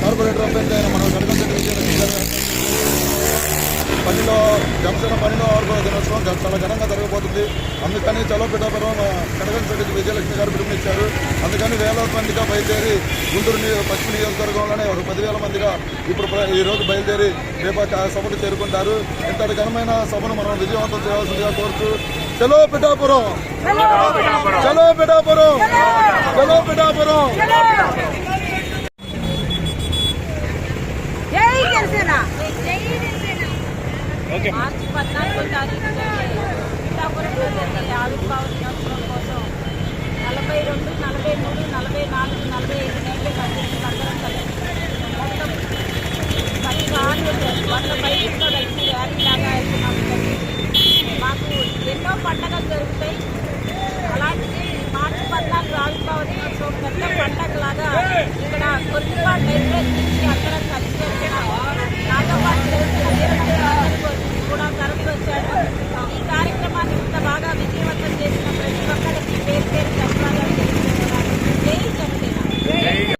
Corporator అభ్యర్థి అయిన మన గారు పనిలో జనసేన పనిలో ఆడుకున్న దినోత్సవం చాలా ఘనంగా జరగబోతుంది. అందుకని చలో పిఠాపురం కడకంచెట్టి విజయలక్ష్మి గారు పిలుపునిచ్చారు. అందుకని వేల మందిగా బయలుదేరి గుంటూరు పశ్చిమ నియోజకవర్గంలోనే ఒక పదివేల మందిగా ఇప్పుడు ప్ర- ఈ రోజు బయలుదేరి రేపు సభకు చేరుకుంటారు. ఇంతటి ఘనమైన సభను మనం విజయవంతం చేయాల్సిందిగా కోరుతూ చలో పిఠాపురం చలో పిఠాపురం చలో పిఠాపురం జై జనసేన మార్చి పద్నాలుగో తారీఖు పిఠాపురంలో జరిగే ఆవిర్భావ దినోత్సవం కోసం నలభై రెండు నలభై మూడు నలభై నాలుగు నలభై ఐదు నెలలు అందరం కలిసి మొత్తం పది కార్లు వంద బైకుల్లో కలిసి ర్యాలీ లాగా మాకు ఎన్నో పండగలు జరుగుతాయి. అలాంటిది మార్చి పద్నాలుగు ఆవిర్భావ దినోత్సవం పెద్ద పండగలాగా ఇక్కడ కొద్దిపాటు లైబ్రరీ నుంచి అందరం